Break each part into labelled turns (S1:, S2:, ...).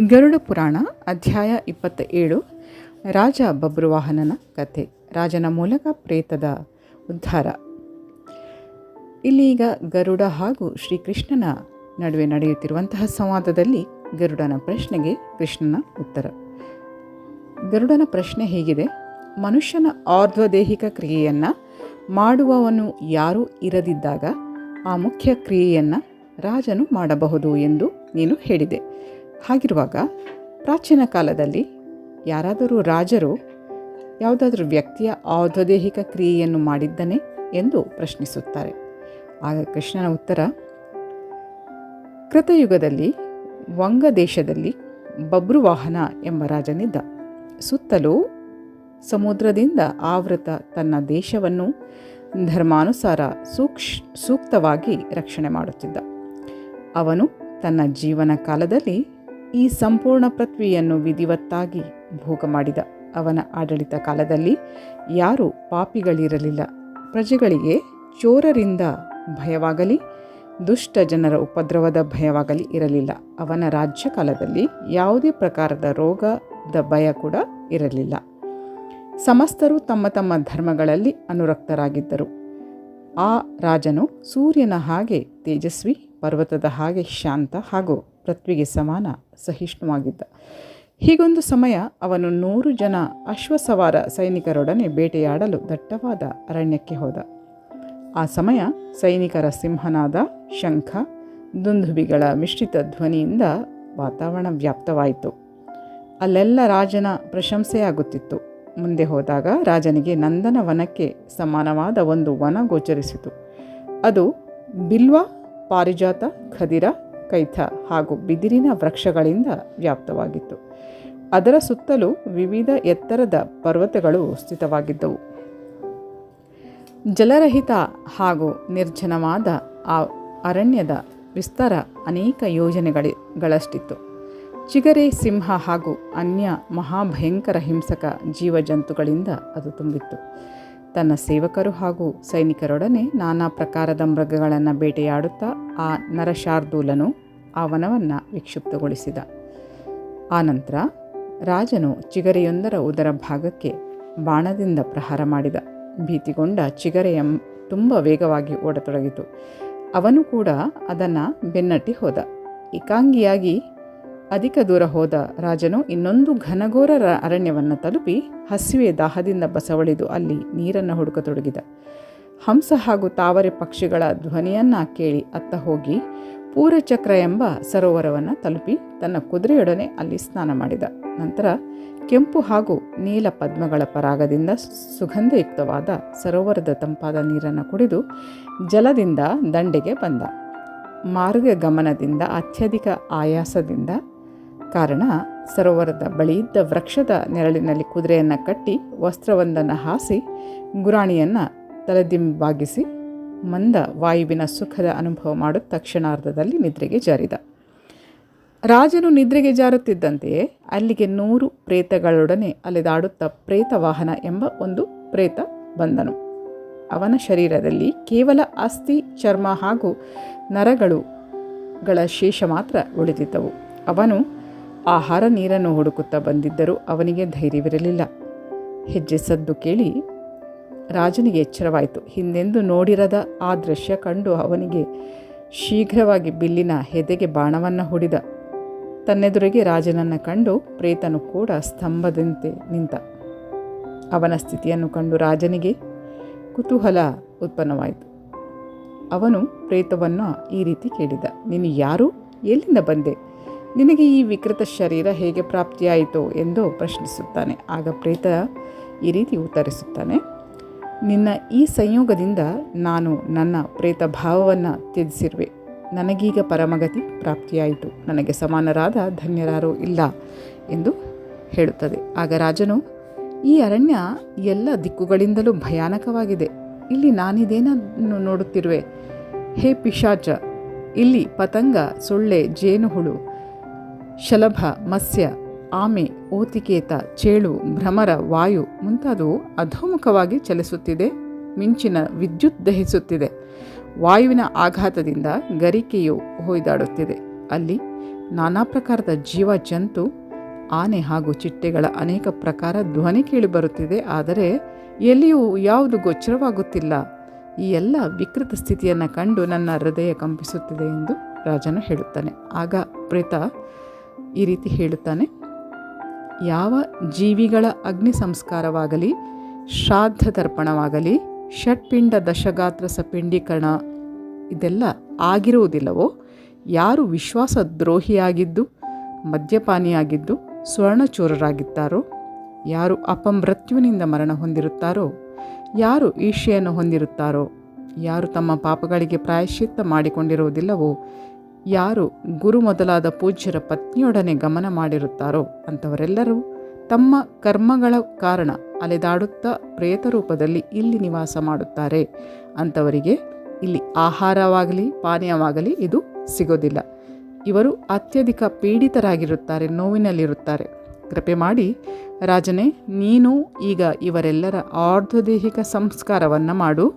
S1: ಗರುಡ ಪುರಾಣ, ಅಧ್ಯಾಯ ಇಪ್ಪತ್ತ ಏಳು ರಾಜ ಬಬ್ರುವಾಹನನ ಕಥೆ, ರಾಜನ ಮೂಲಕ ಪ್ರೇತದ ಉದ್ಧಾರ. ಇಲ್ಲೀಗ ಗರುಡ ಹಾಗೂ ಶ್ರೀಕೃಷ್ಣನ ನಡುವೆ ನಡೆಯುತ್ತಿರುವಂತಹ ಸಂವಾದದಲ್ಲಿ ಗರುಡನ ಪ್ರಶ್ನೆಗೆ ಕೃಷ್ಣನ ಉತ್ತರ. ಗರುಡನ ಪ್ರಶ್ನೆ ಹೀಗಿದೆ, ಮನುಷ್ಯನ ಆರ್ಧ್ವದೇಹಿಕ ಕ್ರಿಯೆಯನ್ನು ಮಾಡುವವನು ಯಾರೂ ಇರದಿದ್ದಾಗ ಆ ಮುಖ್ಯ ಕ್ರಿಯೆಯನ್ನು ರಾಜನು ಮಾಡಬಹುದು ಎಂದು ನೀನು ಹೇಳಿದೆ. ಹಾಗಿರುವಾಗ ಪ್ರಾಚೀನ ಕಾಲದಲ್ಲಿ ಯಾರಾದರೂ ರಾಜರು ಯಾವುದಾದ್ರೂ ವ್ಯಕ್ತಿಯ ಆರ್ಧ್ವದೇಹಿಕ ಕ್ರಿಯೆಯನ್ನು ಮಾಡಿದ್ದನೆ ಎಂದು ಪ್ರಶ್ನಿಸುತ್ತಾರೆ. ಆಗ ಕೃಷ್ಣನ ಉತ್ತರ, ಕೃತಯುಗದಲ್ಲಿ ವಂಗ ದೇಶದಲ್ಲಿ ಬಬ್ರುವಾಹನ ಎಂಬ ರಾಜನಿದ್ದ. ಸುತ್ತಲೂ ಸಮುದ್ರದಿಂದ ಆವೃತ ತನ್ನ ದೇಶವನ್ನು ಧರ್ಮಾನುಸಾರ ಸೂಕ್ಷ್, ಸೂಕ್ತವಾಗಿ ರಕ್ಷಣೆ ಮಾಡುತ್ತಿದ್ದ. ಅವನು ತನ್ನ ಜೀವನ ಕಾಲದಲ್ಲಿ ಈ ಸಂಪೂರ್ಣ ಪೃಥ್ವಿಯನ್ನು ವಿಧಿವತ್ತಾಗಿ ಭೋಗ ಮಾಡಿದ ಅವನ ಆಡಳಿತ ಕಾಲದಲ್ಲಿ ಯಾರೂ ಪಾಪಿಗಳಿರಲಿಲ್ಲ. ಪ್ರಜೆಗಳಿಗೆ ಚೋರರಿಂದ ಭಯವಾಗಲಿ, ದುಷ್ಟ ಜನರ ಉಪದ್ರವದ ಭಯವಾಗಲಿ ಇರಲಿಲ್ಲ. ಅವನ ರಾಜ್ಯ ಕಾಲದಲ್ಲಿ ಯಾವುದೇ ಪ್ರಕಾರದ ರೋಗದ ಭಯ ಕೂಡ ಇರಲಿಲ್ಲ. ಸಮಸ್ತರು ತಮ್ಮ ತಮ್ಮ ಧರ್ಮಗಳಲ್ಲಿ ಅನುರಕ್ತರಾಗಿದ್ದರು. ಆ ರಾಜನು ಸೂರ್ಯನ ಹಾಗೆ ತೇಜಸ್ವಿ ಪರ್ವತದ ಹಾಗೆ ಶಾಂತ ಹಾಗೂ ಪೃಥ್ವಿಗೆ ಸಮಾನ, ಸಹಿಷ್ಣುವಾಗಿದ್ದ. ಹೀಗೊಂದು ಸಮಯ ಅವನು ನೂರು ಜನ ಅಶ್ವಸವಾರ ಸೈನಿಕರೊಡನೆ ಬೇಟೆಯಾಡಲು ದಟ್ಟವಾದ ಅರಣ್ಯಕ್ಕೆ ಹೋದ. ಆ ಸಮಯ ಸೈನಿಕರ ಸಿಂಹನಾದ ಶಂಖ, ದುಂದುಬಿಗಳ ಮಿಶ್ರಿತ ಧ್ವನಿಯಿಂದ ವಾತಾವರಣ ವ್ಯಾಪ್ತವಾಯಿತು. ಅಲ್ಲೆಲ್ಲ ರಾಜನ ಪ್ರಶಂಸೆಯಾಗುತ್ತಿತ್ತು. ಮುಂದೆ ಹೋದಾಗ ರಾಜನಿಗೆ ನಂದನ ವನಕ್ಕೆ ಸಮಾನವಾದ ಒಂದು ವನ ಗೋಚರಿಸಿತು. ಅದು ಬಿಲ್ವ ಪಾರಿಜಾತ, ಖದಿರ, ಕೈಥ ಹಾಗೂ ಬಿದಿರಿನ ವೃಕ್ಷಗಳಿಂದ ವ್ಯಾಪ್ತವಾಗಿತ್ತು. ಅದರ ಸುತ್ತಲೂ ವಿವಿಧ ಎತ್ತರದ ಪರ್ವತಗಳು ಸ್ಥಿತವಾಗಿದ್ದವು. ಜಲರಹಿತ ಹಾಗೂ ನಿರ್ಜನವಾದ ಆ ಅರಣ್ಯದ ವಿಸ್ತಾರ ಅನೇಕ ಯೋಜನೆಗಳಿಗಳಷ್ಟಿತ್ತು. ಚಿಗರೆ, ಸಿಂಹ ಹಾಗೂ ಅನ್ಯ ಮಹಾಭಯಂಕರ ಹಿಂಸಕ ಜೀವಜಂತುಗಳಿಂದ ಅದು ತುಂಬಿತ್ತು. ತನ್ನ ಸೇವಕರು ಹಾಗೂ ಸೈನಿಕರೊಡನೆ ನಾನಾ ಪ್ರಕಾರದ ಮೃಗಗಳನ್ನು ಬೇಟೆಯಾಡುತ್ತಾ ಆ ನರಶಾರ್ದೂಲನು ಆ ವನವನ್ನು ವಿಕ್ಷಿಪ್ತಗೊಳಿಸಿದ. ಆನಂತರ ರಾಜನು ಚಿಗರೆಯೊಂದರ ಉದರ ಭಾಗಕ್ಕೆ ಬಾಣದಿಂದ ಪ್ರಹಾರ ಮಾಡಿದ. ಭೀತಿಗೊಂಡ ಚಿಗರೆಯ ತುಂಬ ವೇಗವಾಗಿ ಓಡತೊಡಗಿತು. ಅವನು ಕೂಡ ಅದನ್ನು ಬೆನ್ನಟ್ಟಿ ಹೋದ. ಏಕಾಂಗಿಯಾಗಿ ಅಧಿಕ ದೂರ ಹೋದ ರಾಜನು ಇನ್ನೊಂದು ಘನಘೋರ ಅರಣ್ಯವನ್ನು ತಲುಪಿ ಹಸಿವೆ ದಾಹದಿಂದ ಬಸವಳಿದು ಅಲ್ಲಿ ನೀರನ್ನು ಹುಡುಕತೊಡಗಿದ. ಹಂಸ ಹಾಗೂ ತಾವರೆ ಪಕ್ಷಿಗಳ ಧ್ವನಿಯನ್ನ ಕೇಳಿ ಅತ್ತ ಹೋಗಿ ಪೂರಚಕ್ರ ಎಂಬ ಸರೋವರವನ್ನು ತಲುಪಿ ತನ್ನ ಕುದುರೆಯೊಡನೆ ಅಲ್ಲಿ ಸ್ನಾನ ಮಾಡಿದ. ನಂತರ ಕೆಂಪು ಹಾಗೂ ನೀಲ ಪದ್ಮಗಳ ಪರಾಗದಿಂದ ಸುಗಂಧಯುಕ್ತವಾದ ಸರೋವರದ ತಂಪಾದ ನೀರನ್ನು ಕುಡಿದು ಜಲದಿಂದ ದಂಡೆಗೆ ಬಂದ. ಮಾರ್ಗ ಗಮನದಿಂದ ಅತ್ಯಧಿಕ ಆಯಾಸದಿಂದ ಕಾರಣ ಸರೋವರದ ಬಳಿಯಿದ್ದ ವೃಕ್ಷದ ನೆರಳಿನಲ್ಲಿ ಕುದುರೆಯನ್ನು ಕಟ್ಟಿ ವಸ್ತ್ರವೊಂದನ್ನು ಹಾಸಿ ಗುರಾಣಿಯನ್ನು ತಲೆದಿಂಬಾಗಿಸಿ ಮಂದ ವಾಯುವಿನ ಸುಖದ ಅನುಭವ ಮಾಡುತ್ತ ತಕ್ಷಣಾರ್ಧದಲ್ಲಿ ನಿದ್ರೆಗೆ ಜಾರಿದ. ರಾಜನು ನಿದ್ರೆಗೆ ಜಾರುತ್ತಿದ್ದಂತೆಯೇ ಅಲ್ಲಿಗೆ ನೂರು ಪ್ರೇತಗಳೊಡನೆ ಅಲೆದಾಡುತ್ತಾ ಪ್ರೇತವಾಹನ ಎಂಬ ಒಂದು ಪ್ರೇತ ಬಂದನು. ಅವನ ಶರೀರದಲ್ಲಿ ಕೇವಲ ಅಸ್ಥಿ, ಚರ್ಮ ಹಾಗೂ ನರಗಳುಗಳ ಶೇಷ ಮಾತ್ರ ಉಳಿದಿದ್ದವು. ಅವನು ಆಹಾರ ನೀರನ್ನು ಹುಡುಕುತ್ತಾ ಬಂದಿದ್ದರೂ ಅವನಿಗೆ ಧೈರ್ಯವಿರಲಿಲ್ಲ. ಹೆಜ್ಜೆ ಸದ್ದು ಕೇಳಿ, ರಾಜನಿಗೆ ಎಚ್ಚರವಾಯಿತು. ಹಿಂದೆಂದು ನೋಡಿರದ ಆ ದೃಶ್ಯ ಕಂಡು ಅವನಿಗೆ ಶೀಘ್ರವಾಗಿ ಬಿಲ್ಲಿನ ಹೆದೆಗೆ ಬಾಣವನ್ನು ಹೂಡಿದ. ತನ್ನೆದುರಿಗೆ ರಾಜನನ್ನು ಕಂಡು ಪ್ರೇತನು ಕೂಡ ಸ್ತಂಭದಂತೆ ನಿಂತ. ಅವನ ಸ್ಥಿತಿಯನ್ನು ಕಂಡು ರಾಜನಿಗೆ ಕುತೂಹಲ ಉತ್ಪನ್ನವಾಯಿತು. ಅವನು ಪ್ರೇತವನ್ನು ಈ ರೀತಿ ಕೇಳಿದ, ನೀನು ಯಾರು? ಎಲ್ಲಿಂದ ಬಂದೆ? ನಿನಗೆ ಈ ವಿಕೃತ ಶರೀರ ಹೇಗೆ ಪ್ರಾಪ್ತಿಯಾಯಿತು ಎಂದು ಪ್ರಶ್ನಿಸುತ್ತಾನೆ. ಆಗ ಪ್ರೇತ ಈ ರೀತಿ ಉತ್ತರಿಸುತ್ತಾನೆ. ನಿನ್ನ ಈ ಸಂಯೋಗದಿಂದ ನಾನು ನನ್ನ ಪ್ರೇತ ಭಾವವನ್ನು ತ್ಯಜಿಸಿರುವೆ. ನನಗೀಗ ಪರಮಗತಿ ಪ್ರಾಪ್ತಿಯಾಯಿತು. ನನಗೆ ಸಮಾನರಾದ ಧನ್ಯರಾರು ಇಲ್ಲ ಎಂದು ಹೇಳುತ್ತದೆ. ಆಗ ರಾಜನು, ಈ ಅರಣ್ಯ ಎಲ್ಲ ದಿಕ್ಕುಗಳಿಂದಲೂ ಭಯಾನಕವಾಗಿದೆ. ಇಲ್ಲಿ ನಾನಿದೇನನ್ನು ನೋಡುತ್ತಿರುವೆ? ಹೇ ಪಿಶಾಚ, ಇಲ್ಲಿ ಪತಂಗ, ಸೊಳ್ಳೆ, ಜೇನುಹುಳು ಶಲಭ, ಮತ್ಸ್ಯ, ಆಮೆ, ಓತಿಕೇತ, ಚೇಳು, ಭ್ರಮರ, ವಾಯು ಮುಂತಾದವು ಅಧೋಮುಖವಾಗಿ ಚಲಿಸುತ್ತಿದೆ, ಮಿಂಚಿನ ವಿದ್ಯುತ್ ದಹಿಸುತ್ತಿದೆ. ವಾಯುವಿನ ಆಘಾತದಿಂದ ಗರಿಕೆಯು ಹೊಯ್ದಾಡುತ್ತಿದೆ. ಅಲ್ಲಿ ನಾನಾ ಪ್ರಕಾರದ ಜೀವ, ಜಂತು, ಆನೆ ಹಾಗೂ ಚಿಟ್ಟೆಗಳ ಅನೇಕ ಪ್ರಕಾರ ಧ್ವನಿ ಕೇಳಿಬರುತ್ತಿದೆ ಆದರೆ ಎಲ್ಲಿಯೂ ಯಾವುದು ಗೋಚರವಾಗುತ್ತಿಲ್ಲ. ಈ ಎಲ್ಲ ವಿಕೃತ ಸ್ಥಿತಿಯನ್ನು ಕಂಡು ನನ್ನ ಹೃದಯ ಕಂಪಿಸುತ್ತಿದೆ ಎಂದು ರಾಜನು ಹೇಳುತ್ತಾನೆ. ಆಗ ಪ್ರೇತ ಈ ರೀತಿ ಹೇಳುತ್ತಾನೆ, ಯಾವ ಜೀವಿಗಳ ಅಗ್ನಿ ಸಂಸ್ಕಾರವಾಗಲಿ, ಶ್ರಾದ್ದ ತರ್ಪಣವಾಗಲಿ, ಷಟ್ಪಿಂಡ ದಶಗಾತ್ರ ಸಪಿಂಡೀಕರಣ ಇದೆಲ್ಲ ಆಗಿರುವುದಿಲ್ಲವೋ, ಯಾರು ವಿಶ್ವಾಸ ದ್ರೋಹಿಯಾಗಿದ್ದು ಮದ್ಯಪಾನಿಯಾಗಿದ್ದು, ಸ್ವರ್ಣಚೋರರಾಗಿದ್ದಾರೋ, ಯಾರು ಅಪಮೃತ್ಯುವಿನಿಂದ ಮರಣ ಹೊಂದಿರುತ್ತಾರೋ, ಯಾರು ಈಶೆಯನ್ನು ಹೊಂದಿರುತ್ತಾರೋ, ಯಾರು ತಮ್ಮ ಪಾಪಗಳಿಗೆ ಪ್ರಾಯಶ್ಚಿತ್ತ ಮಾಡಿಕೊಂಡಿರುವುದಿಲ್ಲವೋ ಯಾರು ಗುರು ಮೊದಲಾದ ಪೂಜ್ಯರ ಪತ್ನಿಯೊಡನೆ ಗಮನ ಮಾಡಿರುತ್ತಾರೋ ಅಂಥವರೆಲ್ಲರೂ ತಮ್ಮ ಕರ್ಮಗಳ ಕಾರಣ ಅಲೆದಾಡುತ್ತಾ ಪ್ರೇತರೂಪದಲ್ಲಿ ಇಲ್ಲಿ ನಿವಾಸ ಮಾಡುತ್ತಾರೆ. ಅಂಥವರಿಗೆ ಇಲ್ಲಿ ಆಹಾರವಾಗಲಿ, ಪಾನೀಯವಾಗಲಿ ಇದು ಸಿಗೋದಿಲ್ಲ. ಇವರು ಅತ್ಯಧಿಕ ಪೀಡಿತರಾಗಿರುತ್ತಾರೆ, ನೋವಿನಲ್ಲಿರುತ್ತಾರೆ. ಕೃಪೆ ಮಾಡಿ ರಾಜನೇ, ನೀನು ಈಗ ಇವರೆಲ್ಲರ ಆರ್ಧದೈಹಿಕ ಸಂಸ್ಕಾರವನ್ನು ಮಾಡು.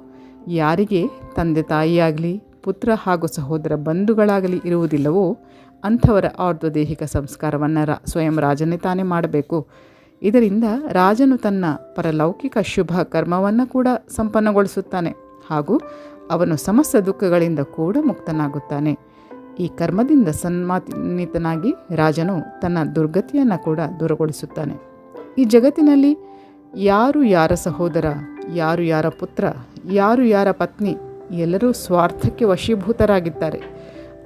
S1: ಯಾರಿಗೆ? ತಂದೆ ತಾಯಿಯಾಗಲಿ ಪುತ್ರ ಹಾಗೂ ಸಹೋದರ ಬಂಧುಗಳಾಗಲಿ ಇರುವುದಿಲ್ಲವೋ ಅಂಥವರ ಆರ್ಧದೈಹಿಕ ಸಂಸ್ಕಾರವನ್ನು ರಾ, ಸ್ವಯಂ ರಾಜನೇ ತಾನೇ ಮಾಡಬೇಕು. ಇದರಿಂದ ರಾಜನು ತನ್ನ ಪರಲೌಕಿಕ ಶುಭ ಕರ್ಮವನ್ನು ಕೂಡ ಸಂಪನ್ನಗೊಳಿಸುತ್ತಾನೆ ಹಾಗೂ ಅವನು ಸಮಸ್ತ ದುಃಖಗಳಿಂದ ಕೂಡ ಮುಕ್ತನಾಗುತ್ತಾನೆ. ಈ ಕರ್ಮದಿಂದ ಸನ್ಮಾನಿತನಾಗಿ ರಾಜನು ತನ್ನ ದುರ್ಗತಿಯನ್ನು ಕೂಡ ದೂರಗೊಳಿಸುತ್ತಾನೆ. ಈ ಜಗತ್ತಿನಲ್ಲಿ ಯಾರು ಯಾರ ಸಹೋದರ, ಯಾರು ಯಾರ ಪುತ್ರ, ಯಾರು ಯಾರ ಪತ್ನಿ ಎಲ್ಲರೂ ಸ್ವಾರ್ಥಕ್ಕೆ ವಶೀಭೂತರಾಗಿದ್ದಾರೆ.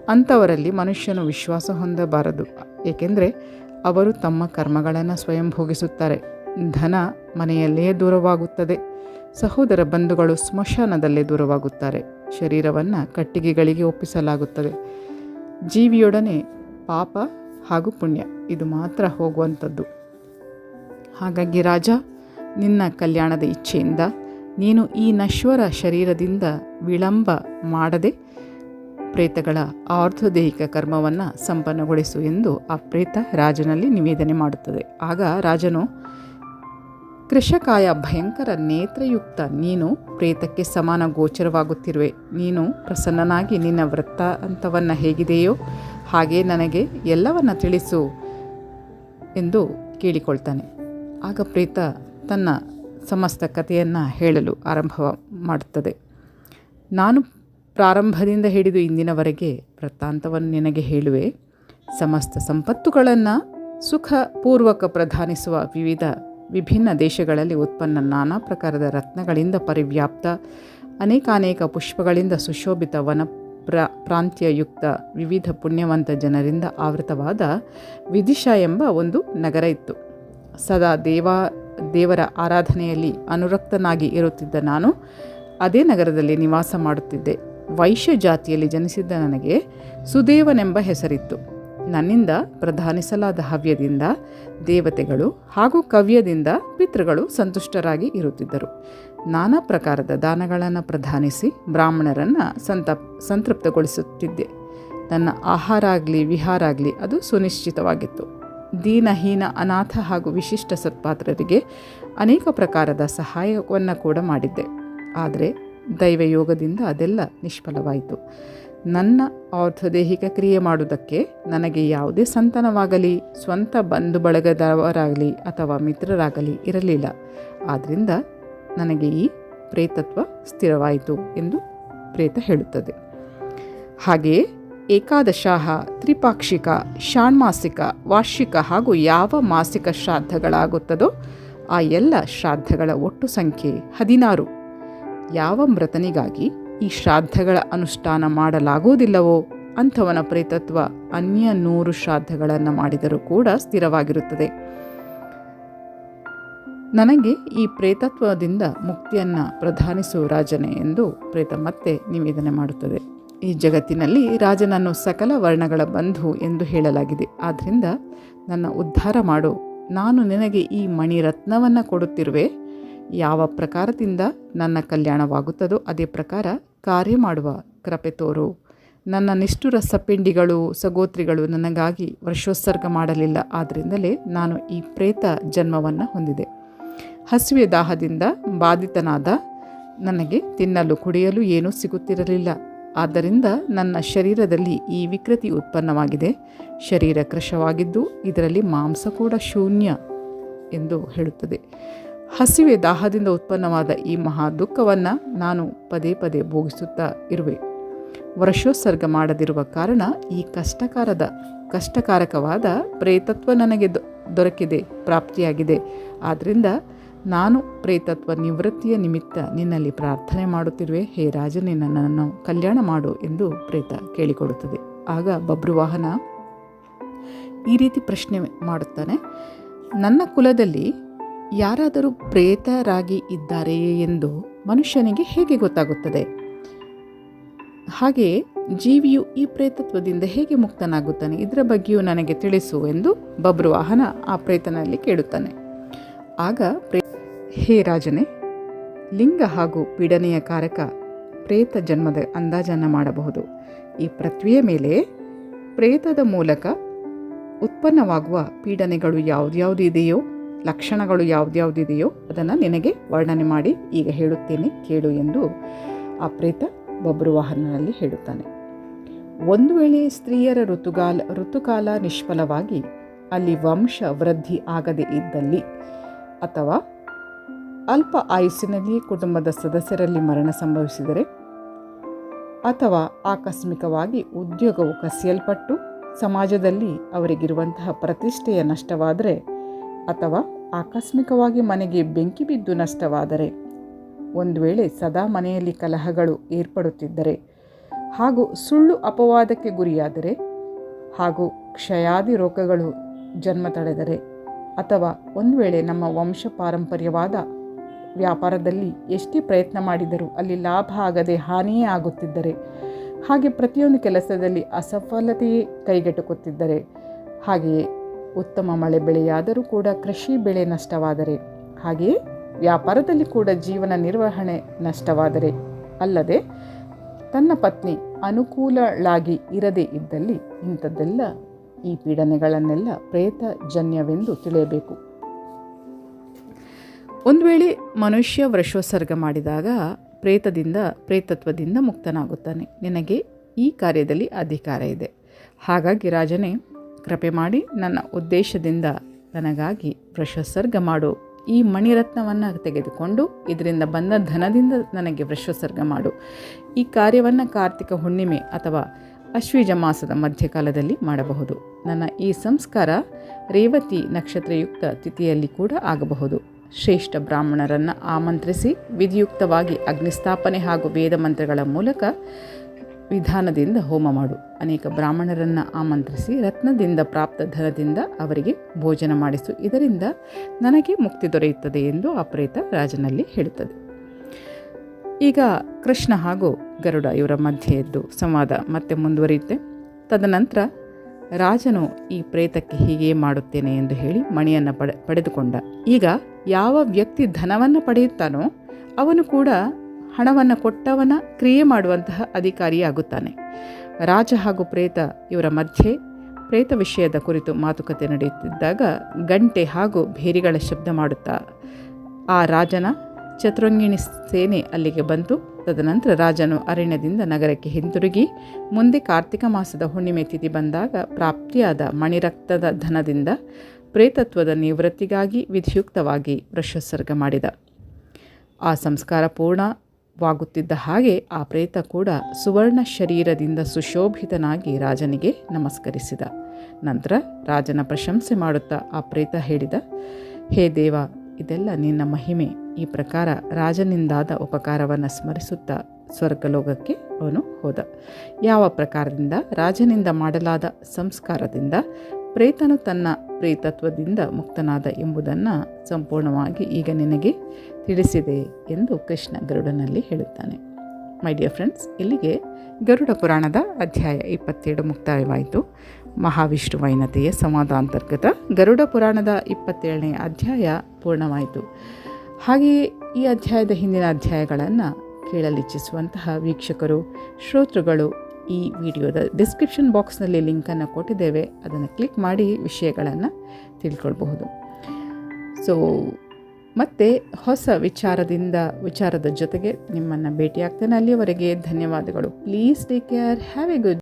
S1: ಅಂಥವರಲ್ಲಿ ಮನುಷ್ಯನು ವಿಶ್ವಾಸ ಹೊಂದಬಾರದು. ಏಕೆಂದರೆ ಅವರು ತಮ್ಮ ಕರ್ಮಗಳನ್ನು ಸ್ವಯಂ ಭೋಗಿಸುತ್ತಾರೆ. ಧನ ಮನೆಯಲ್ಲೇ ದೂರವಾಗುತ್ತದೆ. ಸಹೋದರ ಬಂಧುಗಳು ಸ್ಮಶಾನದಲ್ಲೇ ದೂರವಾಗುತ್ತಾರೆ. ಶರೀರವನ್ನು ಕಟ್ಟಿಗೆಗಳಿಗೆ ಒಪ್ಪಿಸಲಾಗುತ್ತದೆ. ಜೀವಿಯೊಡನೆ ಪಾಪ ಹಾಗೂ ಪುಣ್ಯ, ಇದು ಮಾತ್ರ ಹೋಗುವಂಥದ್ದು. ಹಾಗಾಗಿ ರಾಜ, ನಿನ್ನ ಕಲ್ಯಾಣದ ಇಚ್ಛೆಯಿಂದ ನೀನು ಈ ನಶ್ವರ ಶರೀರದಿಂದ ವಿಳಂಬ ಮಾಡದೆ ಪ್ರೇತಗಳ ಆರ್ಧದೈಹಿಕ ಕರ್ಮವನ್ನು ಸಂಪನ್ನಗೊಳಿಸು ಎಂದು ಆ ಪ್ರೇತ ರಾಜನಲ್ಲಿ ನಿವೇದನೆ ಮಾಡುತ್ತದೆ. ಆಗ ರಾಜನು, ಕೃಷಕಾಯ ಭಯಂಕರ ನೇತ್ರಯುಕ್ತ ನೀನು ಪ್ರೇತಕ್ಕೆ ಸಮಾನ ಗೋಚರವಾಗುತ್ತಿರುವೆ. ನೀನು ಪ್ರಸನ್ನನಾಗಿ ನಿನ್ನ ವೃತ್ತಾಂತವನ್ನು ಹೇಗಿದೆಯೋ ಹಾಗೆ ನನಗೆ ಎಲ್ಲವನ್ನ ತಿಳಿಸು ಎಂದು ಕೇಳಿಕೊಳ್ತಾನೆ. ಆಗ ಪ್ರೇತ ತನ್ನ ಸಮಸ್ತ ಕಥೆಯನ್ನು ಹೇಳಲು ಆರಂಭ ಮಾಡುತ್ತದೆ. ನಾನು ಪ್ರಾರಂಭದಿಂದ ಹಿಡಿದು ಇಂದಿನವರೆಗೆ ವೃತ್ತಾಂತವನ್ನು ನಿನಗೆ ಹೇಳುವೆ. ಸಮಸ್ತ ಸಂಪತ್ತುಗಳನ್ನು ಸುಖಪೂರ್ವಕ ಪ್ರಧಾನಿಸುವ ವಿವಿಧ ವಿಭಿನ್ನ ದೇಶಗಳಲ್ಲಿ ಉತ್ಪನ್ನ ನಾನಾ ಪ್ರಕಾರದ ರತ್ನಗಳಿಂದ ಪರಿವ್ಯಾಪ್ತ ಅನೇಕಾನೇಕ ಪುಷ್ಪಗಳಿಂದ ಸುಶೋಭಿತ ವನ ಪ್ರ ಪ್ರಾಂತ್ಯಯುಕ್ತ ವಿವಿಧ ಪುಣ್ಯವಂತ ಜನರಿಂದ ಆವೃತವಾದ ವಿದಿಶಾ ಎಂಬ ಒಂದು ನಗರ ಇತ್ತು. ಸದಾ ದೇವಾ ದೇವರ ಆರಾಧನೆಯಲ್ಲಿ ಅನುರಕ್ತನಾಗಿ ಇರುತ್ತಿದ್ದ ನಾನು, ಅದೇ ನಗರದಲ್ಲಿ ನಿವಾಸ ಮಾಡುತ್ತಿದ್ದೆ. ವೈಶ್ಯ ಜಾತಿಯಲ್ಲಿ ಜನಿಸಿದ್ದ ನನಗೆ ಸುದೇವನೆಂಬ ಹೆಸರಿತ್ತು. ನನ್ನಿಂದ ಪ್ರಧಾನಿಸಲಾದ ಹವ್ಯದಿಂದ ದೇವತೆಗಳು ಹಾಗೂ ಕವ್ಯದಿಂದ ಪಿತೃಗಳು ಸಂತುಷ್ಟರಾಗಿ ಇರುತ್ತಿದ್ದರು. ನಾನಾ ಪ್ರಕಾರದ ದಾನಗಳನ್ನು ಪ್ರಧಾನಿಸಿ ಬ್ರಾಹ್ಮಣರನ್ನು ಸಂತಪ್ ಸಂತೃಪ್ತಗೊಳಿಸುತ್ತಿದ್ದೆ. ನನ್ನ ಆಹಾರ ಆಗಲಿ, ವಿಹಾರ ಆಗಲಿ ಅದು ಸುನಿಶ್ಚಿತವಾಗಿತ್ತು. ದೀನಹೀನ, ಅನಾಥ ಹಾಗೂ ವಿಶಿಷ್ಟ ಸತ್ಪಾತ್ರರಿಗೆ ಅನೇಕ ಪ್ರಕಾರದ ಸಹಾಯವನ್ನು ಕೂಡ ಮಾಡಿದ್ದೆ. ಆದರೆ ದೈವಯೋಗದಿಂದ ಅದೆಲ್ಲ ನಿಷ್ಫಲವಾಯಿತು. ನನ್ನ ಆರ್ಥದೈಹಿಕ ಕ್ರಿಯೆ ಮಾಡುವುದಕ್ಕೆ ನನಗೆ ಯಾವುದೇ ಸಂತಾನವಾಗಲಿ, ಸ್ವಂತ ಬಂಧು ಬಳಗದವರಾಗಲಿ ಅಥವಾ ಮಿತ್ರರಾಗಲಿ ಇರಲಿಲ್ಲ. ಆದ್ದರಿಂದ ನನಗೆ ಈ ಪ್ರೇತತ್ವ ಸ್ಥಿರವಾಯಿತು ಎಂದು ಪ್ರೇತ ಹೇಳುತ್ತದೆ. ಹಾಗೆಯೇ ಏಕಾದಶಾಹ, ತ್ರಿಪಾಕ್ಷಿಕ, ಷಾಣ್ಮಾಸಿಕ, ವಾರ್ಷಿಕ ಹಾಗೂ ಯಾವ ಮಾಸಿಕ ಶ್ರಾದ್ದಗಳಾಗುತ್ತದೋ ಆ ಎಲ್ಲ ಶ್ರಾದ್ದಗಳ ಒಟ್ಟು ಸಂಖ್ಯೆ ಹದಿನಾರು. ಯಾವ ಮೃತನಿಗಾಗಿ ಈ ಶ್ರಾದ್ದಗಳ ಅನುಷ್ಠಾನ ಮಾಡಲಾಗುವುದಿಲ್ಲವೋ ಅಂಥವನ ಪ್ರೇತತ್ವ ಅನ್ಯ ನೂರು ಶ್ರಾದ್ದಗಳನ್ನು ಮಾಡಿದರೂ ಕೂಡ ಸ್ಥಿರವಾಗಿರುತ್ತದೆ. ನನಗೆ ಈ ಪ್ರೇತತ್ವದಿಂದ ಮುಕ್ತಿಯನ್ನು ಪ್ರಧಾನಿಸುವ ರಾಜನೇ ಎಂದು ಪ್ರೇತ ಮತ್ತೆ ನಿವೇದನೆ ಮಾಡುತ್ತದೆ. ಈ ಜಗತ್ತಿನಲ್ಲಿ ರಾಜನನ್ನು ಸಕಲ ವರ್ಣಗಳ ಬಂಧು ಎಂದು ಹೇಳಲಾಗಿದೆ. ಆದ್ದರಿಂದ ನನ್ನ ಉದ್ಧಾರ ಮಾಡು. ನಾನು ನಿನಗೆ ಈ ಮಣಿರತ್ನವನ್ನು ಕೊಡುತ್ತಿರುವೆ. ಯಾವ ಪ್ರಕಾರದಿಂದ ನನ್ನ ಕಲ್ಯಾಣವಾಗುತ್ತದೋ ಅದೇ ಪ್ರಕಾರ ಕಾರ್ಯ ಮಾಡುವ. ಕೃಪೆ ತೋರು. ನನ್ನ ನಿಷ್ಠುರ ಸಪಿಂಡಿಗಳು, ಸಗೋತ್ರಿಗಳು ನನಗಾಗಿ ವರ್ಷೋತ್ಸರ್ಗ ಮಾಡಲಿಲ್ಲ. ಆದ್ದರಿಂದಲೇ ನಾನು ಈ ಪ್ರೇತ ಜನ್ಮವನ್ನು ಹೊಂದಿದೆ. ಹಸಿವೆ ದಾಹದಿಂದ ಬಾಧಿತನಾದ ನನಗೆ ತಿನ್ನಲು ಕುಡಿಯಲು ಏನೂ ಸಿಗುತ್ತಿರಲಿಲ್ಲ. ಆದ್ದರಿಂದ ನನ್ನ ಶರೀರದಲ್ಲಿ ಈ ವಿಕೃತಿ ಉತ್ಪನ್ನವಾಗಿದೆ. ಶರೀರ ಕೃಶವಾಗಿದ್ದು ಇದರಲ್ಲಿ ಮಾಂಸ ಕೂಡ ಶೂನ್ಯ ಎಂದು ಹೇಳುತ್ತದೆ. ಹಸಿವೆ ದಾಹದಿಂದ ಉತ್ಪನ್ನವಾದ ಈ ಮಹಾ ದುಃಖವನ್ನು ನಾನು ಪದೇ ಪದೇ ಭೋಗಿಸುತ್ತಾ ಇರುವೆ. ವರ್ಷೋತ್ಸರ್ಗ ಮಾಡದಿರುವ ಕಾರಣ ಈ ಕಷ್ಟಕಾರದ, ಕಷ್ಟಕಾರಕವಾದ ಪ್ರೇತತ್ವ ನನಗೆ ದೊರಕಿದೆ, ಪ್ರಾಪ್ತಿಯಾಗಿದೆ. ಆದ್ದರಿಂದ ನಾನು ಪ್ರೇತತ್ವ ನಿವೃತ್ತಿಯ ನಿಮಿತ್ತ ನಿನ್ನಲ್ಲಿ ಪ್ರಾರ್ಥನೆ ಮಾಡುತ್ತಿರುವೆ. ಹೇ ರಾಜನೇ ನನ್ನನ್ನು ಕಲ್ಯಾಣ ಮಾಡು ಎಂದು ಪ್ರೇತ ಕೇಳಿಕೊಡುತ್ತದೆ. ಆಗ ಬಬ್ರುವಾಹನ ಈ ರೀತಿ ಪ್ರಶ್ನೆ ಮಾಡುತ್ತಾನೆ. ನನ್ನ ಕುಲದಲ್ಲಿ ಯಾರಾದರೂ ಪ್ರೇತರಾಗಿ ಇದ್ದಾರೆಯೇ ಎಂದು ಮನುಷ್ಯನಿಗೆ ಹೇಗೆ ಗೊತ್ತಾಗುತ್ತದೆ? ಹಾಗೆಯೇ ಜೀವಿಯು ಈ ಪ್ರೇತತ್ವದಿಂದ ಹೇಗೆ ಮುಕ್ತನಾಗುತ್ತಾನೆ? ಇದರ ಬಗ್ಗೆಯೂ ನನಗೆ ತಿಳಿಸು ಎಂದು ಬಬ್ರುವಾಹನ ಆ ಪ್ರೇತನಲ್ಲಿ ಕೇಳುತ್ತಾನೆ. ಆಗ ಪ್ರೇ ಹೇ ರಾಜನೇ, ಲಿಂಗ ಹಾಗೂ ಪೀಡನೆಯ ಕಾರಕ ಪ್ರೇತ ಜನ್ಮದ ಅಂದಾಜನ್ನು ಮಾಡಬಹುದು. ಈ ಪೃಥ್ವಿಯ ಮೇಲೆ ಪ್ರೇತದ ಮೂಲಕ ಉತ್ಪನ್ನವಾಗುವ ಪೀಡನೆಗಳು ಇದೆಯೋ ಲಕ್ಷಣಗಳು ಯಾವ್ದ್ಯಾವ್ದಿದೆಯೋ ಅದನ್ನು ನಿನಗೆ ವರ್ಣನೆ ಮಾಡಿ ಈಗ ಹೇಳುತ್ತೇನೆ, ಕೇಳು ಎಂದು ಆ ಪ್ರೇತ ಬಬ್ರುವಾಹನನಲ್ಲಿ ಹೇಳುತ್ತಾನೆ. ಒಂದು ವೇಳೆ ಸ್ತ್ರೀಯರ ಋತುಗಾಲ, ಋತುಕಾಲ ನಿಷ್ಫಲವಾಗಿ ಅಲ್ಲಿ ವಂಶ ವೃದ್ಧಿ ಆಗದೇ ಇದ್ದಲ್ಲಿ ಅಥವಾ ಅಲ್ಪ ಆಯುಸ್ಸಿನಲ್ಲಿ ಕುಟುಂಬದ ಸದಸ್ಯರಲ್ಲಿ ಮರಣ ಸಂಭವಿಸಿದರೆ ಅಥವಾ ಆಕಸ್ಮಿಕವಾಗಿ ಉದ್ಯೋಗವು ಕಸಿಯಲ್ಪಟ್ಟು ಸಮಾಜದಲ್ಲಿ ಅವರಿಗಿರುವಂತಹ ಪ್ರತಿಷ್ಠೆಯ ನಷ್ಟವಾದರೆ ಅಥವಾ ಆಕಸ್ಮಿಕವಾಗಿ ಮನೆಗೆ ಬೆಂಕಿ ಬಿದ್ದು ನಷ್ಟವಾದರೆ, ಒಂದು ವೇಳೆ ಸದಾ ಮನೆಯಲ್ಲಿ ಕಲಹಗಳು ಏರ್ಪಡುತ್ತಿದ್ದರೆ ಹಾಗೂ ಸುಳ್ಳು ಅಪವಾದಕ್ಕೆ ಗುರಿಯಾದರೆ ಹಾಗೂ ಕ್ಷಯಾದಿ ರೋಗಗಳು ಜನ್ಮ ತಳೆದರೆ ಅಥವಾ ಒಂದು ವೇಳೆ ನಮ್ಮ ವಂಶ ಪಾರಂಪರ್ಯವಾದ ವ್ಯಾಪಾರದಲ್ಲಿ ಎಷ್ಟೇ ಪ್ರಯತ್ನ ಮಾಡಿದರೂ ಅಲ್ಲಿ ಲಾಭ ಆಗದೆ ಹಾನಿಯೇ ಆಗುತ್ತಿದ್ದರೆ, ಹಾಗೆ ಪ್ರತಿಯೊಂದು ಕೆಲಸದಲ್ಲಿ ಅಸಫಲತೆಯೇ ಕೈಗೆಟುಕುತ್ತಿದ್ದರೆ, ಹಾಗೆಯೇ ಉತ್ತಮ ಮಳೆ ಬೆಳೆಯಾದರೂ ಕೂಡ ಕೃಷಿ ಬೆಳೆ ನಷ್ಟವಾದರೆ, ಹಾಗೆಯೇ ವ್ಯಾಪಾರದಲ್ಲಿ ಕೂಡ ಜೀವನ ನಿರ್ವಹಣೆ ನಷ್ಟವಾದರೆ ಅಲ್ಲದೆ ತನ್ನ ಪತ್ನಿ ಅನುಕೂಲಳಾಗಿ ಇರದೇ ಇದ್ದಲ್ಲಿ ಇಂಥದ್ದೆಲ್ಲ ಈ ಪೀಡನೆಗಳನ್ನೆಲ್ಲ ಪ್ರೇತಜನ್ಯವೆಂದು ತಿಳಿಯಬೇಕು. ಒಂದು ವೇಳೆ ಮನುಷ್ಯ ವೃಷ್ವಸರ್ಗ ಮಾಡಿದಾಗ ಪ್ರೇತದಿಂದ, ಪ್ರೇತತ್ವದಿಂದ ಮುಕ್ತನಾಗುತ್ತಾನೆ. ನಿನಗೆ ಈ ಕಾರ್ಯದಲ್ಲಿ ಅಧಿಕಾರ ಇದೆ. ಹಾಗಾಗಿ ರಾಜನೇ, ಕೃಪೆ ಮಾಡಿ ನನ್ನ ಉದ್ದೇಶದಿಂದ ನನಗಾಗಿ ವೃಷೋತ್ಸರ್ಗ ಮಾಡು. ಈ ಮಣಿರತ್ನವನ್ನು ತೆಗೆದುಕೊಂಡು ಇದರಿಂದ ಬಂದ ಧನದಿಂದ ನನಗೆ ವೃಷೋತ್ಸರ್ಗ ಮಾಡು. ಈ ಕಾರ್ಯವನ್ನು ಕಾರ್ತಿಕ ಹುಣ್ಣಿಮೆ ಅಥವಾ ಅಶ್ವೀಜ ಮಾಸದ ಮಧ್ಯಕಾಲದಲ್ಲಿ ಮಾಡಬಹುದು. ನನ್ನ ಈ ಸಂಸ್ಕಾರ ರೇವತಿ ನಕ್ಷತ್ರಯುಕ್ತ ತಿಥಿಯಲ್ಲಿ ಕೂಡ ಆಗಬಹುದು. ಶ್ರೇಷ್ಠ ಬ್ರಾಹ್ಮಣರನ್ನು ಆಮಂತ್ರಿಸಿ ವಿಧಿಯುಕ್ತವಾಗಿ ಅಗ್ನಿಸ್ಥಾಪನೆ ಹಾಗೂ ವೇದ ಮಂತ್ರಗಳ ಮೂಲಕ ವಿಧಾನದಿಂದ ಹೋಮ ಮಾಡು. ಅನೇಕ ಬ್ರಾಹ್ಮಣರನ್ನು ಆಮಂತ್ರಿಸಿ ರತ್ನದಿಂದ ಪ್ರಾಪ್ತ ಧನದಿಂದ ಅವರಿಗೆ ಭೋಜನ ಮಾಡಿಸು. ಇದರಿಂದ ನನಗೆ ಮುಕ್ತಿ ದೊರೆಯುತ್ತದೆ ಎಂದು ಆ ರಾಜನಲ್ಲಿ ಹೇಳುತ್ತದೆ. ಈಗ ಕೃಷ್ಣ ಹಾಗೂ ಗರುಡ ಇವರ ಮಧ್ಯೆ ಎದ್ದು ಸಂವಾದ ಮತ್ತೆ ಮುಂದುವರಿಯುತ್ತೆ. ತದನಂತರ ರಾಜನು ಈ ಪ್ರೇತಕ್ಕೆ ಹೀಗೆ ಮಾಡುತ್ತೇನೆ ಎಂದು ಹೇಳಿ ಮಣಿಯನ್ನು ಪಡೆ, ಪಡೆದುಕೊಂಡ. ಈಗ ಯಾವ ವ್ಯಕ್ತಿ ಧನವನ್ನು ಪಡೆಯುತ್ತಾನೋ ಅವನು ಕೂಡ ಹಣವನ್ನು ಕೊಟ್ಟವನ ಕ್ರಿಯೆ ಮಾಡುವಂತಹ ಅಧಿಕಾರಿಯಾಗುತ್ತಾನೆ. ರಾಜ ಹಾಗೂ ಪ್ರೇತ ಇವರ ಮಧ್ಯೆ ಪ್ರೇತ ವಿಷಯದ ಕುರಿತು ಮಾತುಕತೆ ನಡೆಯುತ್ತಿದ್ದಾಗ ಗಂಟೆ ಹಾಗೂ ಭೇರಿಗಳ ಶಬ್ದ ಮಾಡುತ್ತಾ, ಆ ರಾಜನ ಚತುರಂಗಿಣಿ ಸೇನೆ ಅಲ್ಲಿಗೆ ಬಂತು ತದನಂತರ ರಾಜನು ಅರಣ್ಯದಿಂದ ನಗರಕ್ಕೆ ಹಿಂತಿರುಗಿ, ಮುಂದೆ ಕಾರ್ತಿಕ ಮಾಸದ ಹುಣ್ಣಿಮೆ ತಿಥಿ ಬಂದಾಗ ಪ್ರಾಪ್ತಿಯಾದ ಮಣಿರಕ್ತದ ಧನದಿಂದ ಪ್ರೇತತ್ವದ ನಿವೃತ್ತಿಗಾಗಿ ವಿಧಿಯುಕ್ತವಾಗಿ ವೃಷೋತ್ಸರ್ಗ ಮಾಡಿದ. ಆ ಸಂಸ್ಕಾರ ಪೂರ್ಣವಾಗುತ್ತಿದ್ದ ಹಾಗೆ ಆ ಪ್ರೇತ ಕೂಡ ಸುವರ್ಣ ಶರೀರದಿಂದ ಸುಶೋಭಿತನಾಗಿ ರಾಜನಿಗೆ ನಮಸ್ಕರಿಸಿದ. ನಂತರ ರಾಜನ ಪ್ರಶಂಸೆ ಮಾಡುತ್ತಾ ಆ ಪ್ರೇತ ಹೇಳಿದ, ಹೇ ದೇವ ಇದೆಲ್ಲ ನಿನ್ನ ಮಹಿಮೆ. ಈ ಪ್ರಕಾರ ರಾಜನಿಂದಾದ ಉಪಕಾರವನ್ನು ಸ್ಮರಿಸುತ್ತಾ ಸ್ವರ್ಗಲೋಕಕ್ಕೆ ಅವನು ಹೋದ. ಯಾವ ಪ್ರಕಾರದಿಂದ? ರಾಜನಿಂದ ಮಾಡಲಾದ ಸಂಸ್ಕಾರದಿಂದ. ಪ್ರೇತನು ತನ್ನ ಪ್ರೇತತ್ವದಿಂದ ಮುಕ್ತನಾದ ಎಂಬುದನ್ನು ಸಂಪೂರ್ಣವಾಗಿ ಈಗ ನಿನಗೆ ತಿಳಿಸಿದೆ ಎಂದು ಕೃಷ್ಣ ಗರುಡನಲ್ಲಿ ಹೇಳುತ್ತಾನೆ. ಮೈ ಡಿಯರ್ ಫ್ರೆಂಡ್ಸ್ ಇಲ್ಲಿಗೆ ಗರುಡ ಪುರಾಣದ ಅಧ್ಯಾಯ ಇಪ್ಪತ್ತೇಳು ಮುಕ್ತಾಯವಾಯಿತು. ಮಹಾವಿಷ್ಣುವೈನತೆಯ ಸಂವಾದ ಗರುಡ ಪುರಾಣದ ಇಪ್ಪತ್ತೇಳನೇ ಅಧ್ಯಾಯ ಪೂರ್ಣವಾಯಿತು. ಹಾಗೆಯೇ ಈ ಅಧ್ಯಾಯದ ಹಿಂದಿನ ಅಧ್ಯಾಯಗಳನ್ನು ಕೇಳಲಿಚ್ಛಿಸುವಂತಹ ವೀಕ್ಷಕರು, ಶ್ರೋತೃಗಳು ಈ ವಿಡಿಯೋದ ಡಿಸ್ಕ್ರಿಪ್ಷನ್ ಬಾಕ್ಸ್ನಲ್ಲಿ ಲಿಂಕನ್ನು ಕೊಟ್ಟಿದ್ದೇವೆ. ಅದನ್ನು ಕ್ಲಿಕ್ ಮಾಡಿ ವಿಷಯಗಳನ್ನು ತಿಳ್ಕೊಳ್ಬಹುದು. ಸೊ ಮತ್ತೆ ಹೊಸ ವಿಚಾರದಿಂದ ವಿಚಾರದ ಜೊತೆಗೆ ನಿಮ್ಮನ್ನು ಭೇಟಿಯಾಗ್ತೇನೆ ಅಲ್ಲಿಯವರೆಗೆ ಧನ್ಯವಾದಗಳು. Please take care have a good